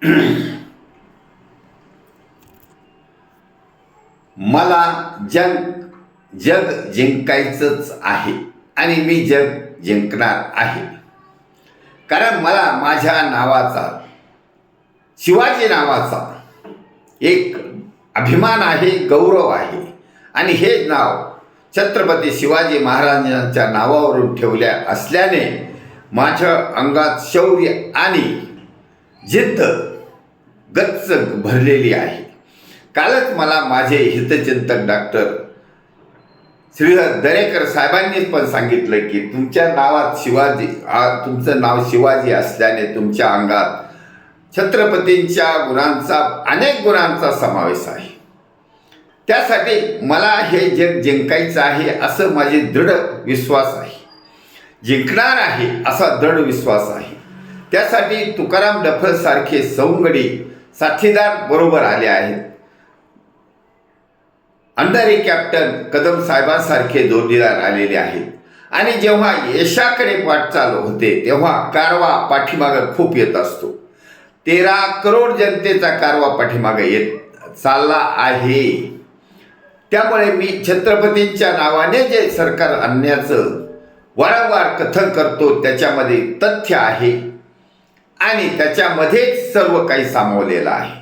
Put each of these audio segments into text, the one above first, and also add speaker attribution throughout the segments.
Speaker 1: मला जग जग जिंकायचंच आहे आणि मी जग जिंकणार आहे. कारण मला माझ्या नावाचा शिवाजी नावाचा एक अभिमान आहे गौरव आहे. आणि हे नाव छत्रपती शिवाजी महाराजांच्या नावावरून ठेवल्या असल्याने माझ्या अंगात शौर्य आणि जिद्द गच्च भरलेली आहे. कालच मला माझे हितचिंतक डॉक्टर श्रीधर दरेकर साहेबांनीच पण सांगितलं की तुमच्या नावात शिवाजी तुमचं नाव शिवाजी असल्याने तुमच्या अंगात छत्रपतींच्या गुणांचा अनेक गुणांचा समावेश आहे. त्यासाठी मला हे जग जिंकायचं आहे असं माझे दृढ विश्वास आहे. जिंकणार आहे असा दृढ विश्वास आहे. त्यासाठी तुकाराम डफलसारखे सवंगडी साथीदार बरोबर आले आहेत. अंधारे कॅप्टन कदम साहेबांसारखे जोडीदार आलेले आहेत. आणि जेव्हा यशाकडे वाटचाल होते तेव्हा कारवा पाठीमागं खूप येत असतो. तेरा करोड जनतेचा कारवा पाठीमागं येत चालला आहे. त्यामुळे मी छत्रपतींच्या नावाने जे सरकार आणण्याचं वारंवार कथन करतो त्याच्यामध्ये तथ्य आहे. आणि त्याच्यामध्येच सर्व काही सामावलेलं आहे.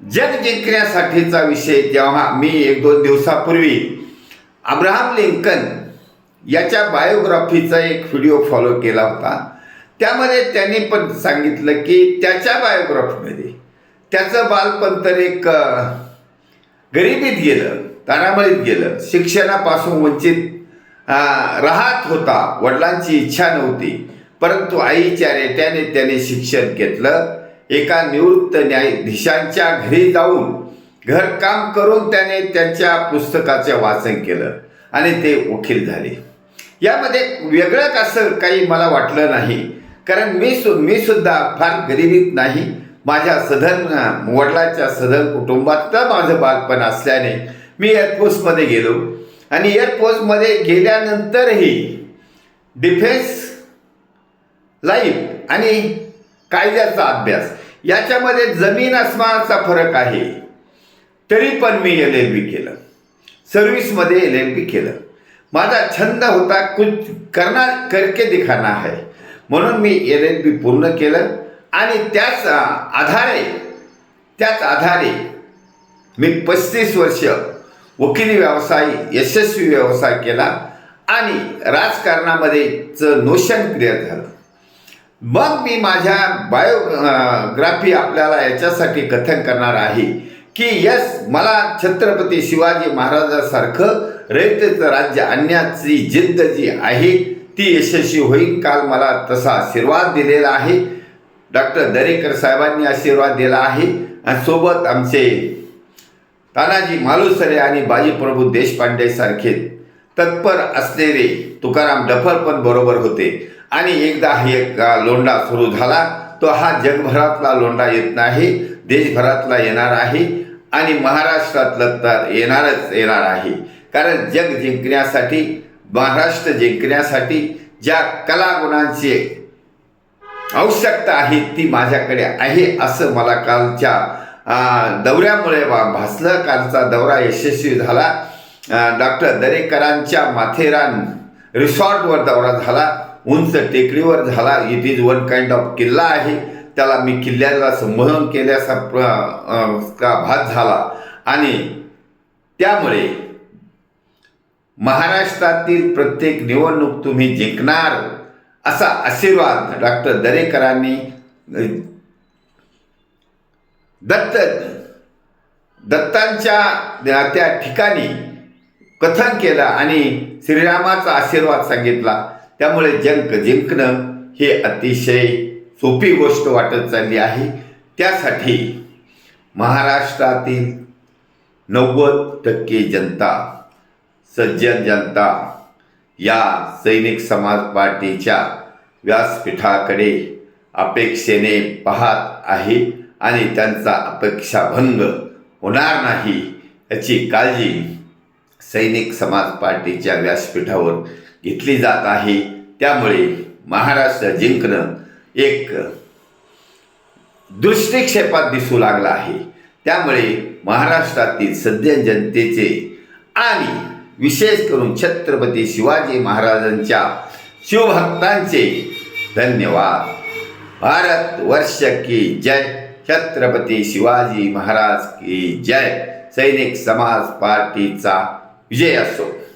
Speaker 1: जग जिंकण्यासाठीचा विषय जेव्हा मी एक दोन दिवसापूर्वी अब्राहम लिंकन याच्या बायोग्राफीचा एक व्हिडिओ फॉलो केला होता. त्यामध्ये त्यांनी पण सांगितलं की त्याच्या बायोग्राफीमध्ये त्याचं बालपण तर एक गरिबीत गेलं तारामळीत गेलं. शिक्षणापासून वंचित राहत होता वडिलांची इच्छा नव्हती. परंतु आईच्या रेट्याने त्याने शिक्षण घेतलं. एका निवृत्त न्यायाधीशांच्या घरी जाऊन घरकाम करून त्याने त्यांच्या पुस्तकाचे वाचन केलं आणि ते वकील झाले. यामध्ये वेगळं असं काही मला वाटलं नाही. कारण मी सु मी सुद्धा फार गरिबीत नाही. माझ्या सधन वडिलाच्या सधन कुटुंबातलं माझं बालपण असल्याने मी एअरफोर्समध्ये गेलो. आणि एअरफोर्समध्ये गेल्यानंतरही डिफेन्स लाईफ आणि कायद्याचा अभ्यास. याच्यामध्ये जमीन आसमानाचा फरक आहे. तरी पण मी एल एल बी केलं. सर्व्हिसमध्ये एल एल बी केलं. माझा छंद होता कुछ करणार करके दिखाना है. म्हणून मी एल एल बी पूर्ण केलं. आणि त्याच आधारे त्याच आधारे मी पस्तीस वर्ष वकिली व्यवसाय यशस्वी व्यवसाय केला. आणि राजकारणामध्ये च नोशन क्रिया झालं. मग मी माझ्या बायोग्राफी आपल्याला याच्यासाठी कथन करणार आहे की यस मला छत्रपती शिवाजी महाराजासारखं रयतेचं राज्य आणण्याची जिद्द जी आहे ती यशस्वी होईल. काल मला तसा आशीर्वाद दिलेला आहे. डॉक्टर दरेकर साहेबांनी आशीर्वाद दिला आहे. आणि सोबत आमचे तानाजी मालुसरे आणि बाजीप्रभू देशपांडे सारखे तत्पर असलेले तुकाराम डफर पण बरोबर होते. आणि एकदा एक लोंडा लोंढा सुरू झाला तो हा जगभरातला लोंढा येत नाही देशभरातला येणार आहे आणि महाराष्ट्रातलं तर येणारच येणार आहे. कारण जग जिंकण्यासाठी महाराष्ट्र जिंकण्यासाठी ज्या कलागुणांची आवश्यकता आहे ती माझ्याकडे आहे असं मला कालच्या दौऱ्यामुळे वा- भासलं. कालचा दौरा यशस्वी झाला. डॉक्टर दरेकरांच्या माथेरान रिसॉर्टवर दौरा झाला. उंच टेकडीवर झाला. It is one kind of किल्ला आहे. त्याला मी किल्ल्याला संबोधन केल्याचा प्र- का भात झाला. आणि त्यामुळे महाराष्ट्रातील प्रत्येक निवडणूक तुम्ही जिंकणार असा आशीर्वाद डॉक्टर दरेकरांनी दत्त दत्तांच्या त्या- त्या ठिकाणी कथन केलं आणि श्रीरामाचा आशीर्वाद सांगितला. त्यामुळे जंक जिंकणं हे अतिशय सोपी गोष्ट वाटत चालली आहे. त्यासाठी महाराष्ट्रातील नव्वद टक्के जनता सज्जन जनता या सैनिक समाज पार्टीच्या व्यासपीठाकडे अपेक्षेने पाहत आहे आणि त्यांचा अपेक्षाभंग होणार नाही याची काळजी सैनिक समाज पार्टीच्या व्यासपीठावर घेतली जात आहे. त्यामुळे महाराष्ट्र जिंकणं एक दृष्टिक्षेपात दिसू लागला आहे. त्यामुळे महाराष्ट्रातील सध्या जनतेचे आणि विशेष करून छत्रपती शिवाजी महाराजांच्या शिवभक्तांचे धन्यवाद. भारत वर्ष की जय. छत्रपती शिवाजी महाराज की जय. सैनिक समाज पार्टीचा विजय असो.